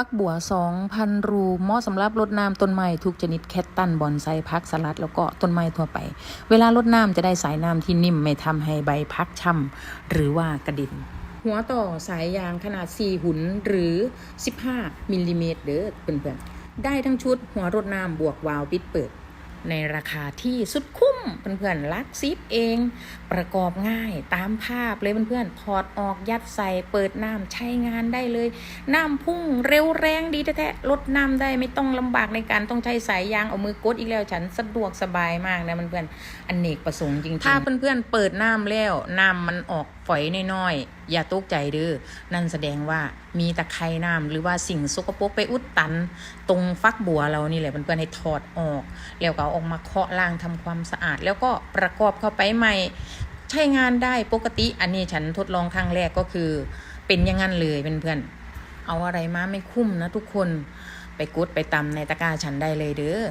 ฟักบัว 2,000 รูเหมาะสำหรับรดน้ำต้นไม้ทุกชนิดแคตตันบอนไซพักสลัด แล้วก็ต้นไม้ทั่วไป เวลารดน้ำจะได้สายน้ำที่นิ่มไม่ทำให้ใบพักช่ำหรือว่ากระดิ่นหัวต่อสายยางขนาด 4 หุนหรือ 15มิลลิเมตรเด้อเพื่อนๆได้ทั้งชุดหัวรดน้ำบวกวาล์วปิดเปิด ในราคาที่สุดคุ้มเพื่อนๆลักซิปเอง ประกอบง่ายตามภาพเลยเพื่อนๆถอดออกยัดใส่เปิดน้ำใช้งานได้เลย น้ำพุ่งเร็วแรงดีแท้ๆลดน้ำได้ไม่ต้องลำบากในการต้องใช้สายยางเอามือกดอีกแล้วฉันสะดวกสบายมากนะเพื่อนๆอนเนกประสงค์จริงๆถ้าเพื่อนๆเปิดน้ำแล้วน้ำมันออก ฝอยน้อยๆอย่าตกใจเด้อนั่นแสดงว่ามีตะไคร่น้ำหรือว่าสิ่งสกปรกไปอุดตัน ตรงฟักบัวเรานี่แหละเพื่อนๆให้ถอดออก แล้วก็เอาออกมาเคาะล้างทำความสะอาด แล้วก็ประกอบเข้าไปใหม่ ใช้งานได้ปกติ อันนี้ฉันทดลองครั้งแรกก็คือ เป็นอย่างนั้นเลยเพื่อนๆเอาอะไรมาไม่คุ้มนะทุกคนไปกดไปตำในตะกร้าฉันได้เลยเด้อ